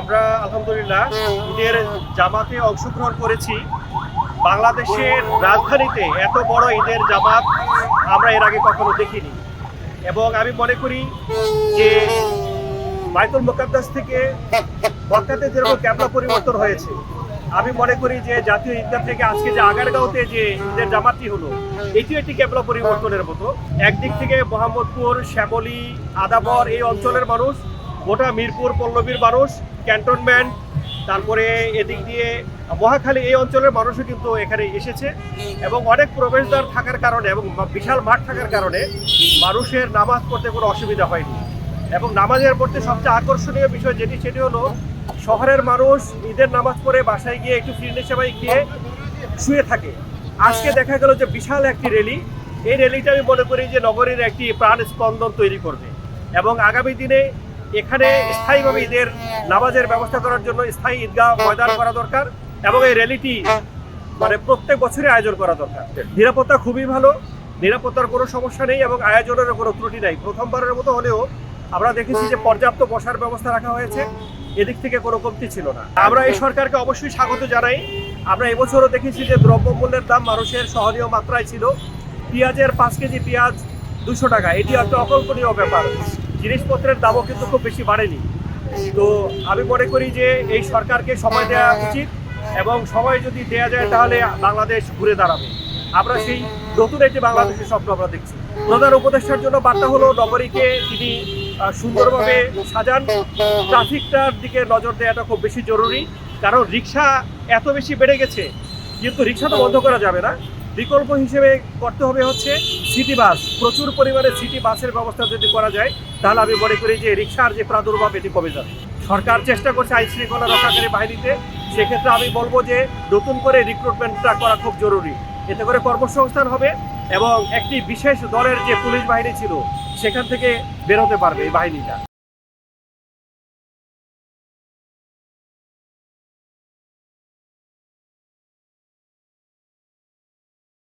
আমরা আলহামদুলিল্লাহ ঈদের জামাতে অংশগ্রহণ করেছি। বাংলাদেশের রাজধানীতে এত বড় ঈদের জামাত আমরা এর আগে কখনো দেখিনি। এবং আমি মনে করি যে বাইতুল মোকাদ্দাস থেকে মক্কাতে যেরকম ক্যাবলা পরিবর্তন হয়েছে, আমি মনে করি যে জাতীয় ঈদগাহ থেকে আজকে যে আগারগাঁওতে যে ঈদের জামাতটি হলো এটিও একটি ক্যাবলা পরিবর্তনের মতো। একদিক থেকে মোহাম্মদপুর, শ্যামলী, আদাবর এই অঞ্চলের মানুষ গোটা মিরপুর পল্লবীর মানুষ, ক্যান্টনমেন্ট, তারপরে এদিক দিয়ে মহাখালী এই অঞ্চলের মানুষও কিন্তু এখানে এসেছে এবং অনেক প্রবেশদ্বার থাকার কারণে এবং বিশাল মাঠ থাকার কারণে মানুষের নামাজ পড়তে কোনো অসুবিধা হয়নি। এবং নামাজের পড়তে সবচেয়ে আকর্ষণীয় বিষয় যেটি, সেটি হলো শহরের মানুষ ঈদের নামাজ পড়ে বাসায় গিয়ে একটু ফিরনে সেবাই খেয়ে শুয়ে থাকে। আজকে দেখা গেল যে বিশাল একটি র্যালি। এই র্যালিটা আমি মনে করি যে নগরীর একটি প্রাণ স্পন্দন তৈরি করবে এবং আগামী দিনে এখানে স্থায়ীভাবে ঈদের নামাজের ব্যবস্থা করার জন্য স্থায়ী ঈদগাহ ময়দান করা দরকার এবং এই র্যালিটি মানে প্রত্যেক বছরই আয়োজন করা দরকার। নিরাপত্তা খুবই ভালো, নিরাপত্তার কোনো সমস্যা নেই এবং আয়োজনের কোনো ত্রুটি নাই। প্রথমবারের মতো হলেও আমরা দেখেছি যে পর্যাপ্ত বসার ব্যবস্থা রাখা হয়েছে, এদিক থেকে কোনো কমতি ছিল না। আমরা এই সরকারকে অবশ্যই স্বাগত জানাই। আমরা এবছরও দেখেছি যে দ্রব্যমূল্যের দাম মানুষের সহনীয় মাত্রায় ছিল। পেঁয়াজের পাঁচ কেজি পেঁয়াজ দুশো টাকা। এটি একটা অকল্পনীয় ব্যাপার। জিনিসপত্রের দামও কিন্তু খুব বেশি বাড়েনি। তো আমি মনে করি যে এই সরকারকে সময় দেওয়া উচিত এবং সময় যদি দেওয়া যায় তাহলে বাংলাদেশ ঘুরে দাঁড়াবে। আমরা সেই নতুন একটি বাংলাদেশের স্বপ্ন আমরা দেখছি। প্রধান উপদেষ্টার জন্য বার্তা হলো, নগরীকে তিনি সুন্দরভাবে সাজান। ট্রাফিকটার দিকে নজর দেওয়াটা খুব বেশি জরুরি। কারণ রিক্সা এত বেশি বেড়ে গেছে, কিন্তু রিক্সা তো বন্ধ করা যাবে না। বিকল্প হিসেবে করতে হবে হচ্ছে সিটি বাস। প্রচুর পরিমাণে সিটি বাসের ব্যবস্থা যদি করা যায়, তাহলে আমি মনে করি যে রিক্সার যে প্রাদুর্ভাব, এটি কমে যাবে। সরকার চেষ্টা করছে আইন শৃঙ্খলা রক্ষাকারী বাহিনীতে। সেক্ষেত্রে আমি বলব যে নতুন করে রিক্রুটমেন্টটা করা খুব জরুরি। এতে করে কর্মসংস্থান হবে এবং একটি বিশেষ দলের যে পুলিশ বাহিনী ছিল, সেখান থেকে বেরোতে পারবে এই বাহিনীটা।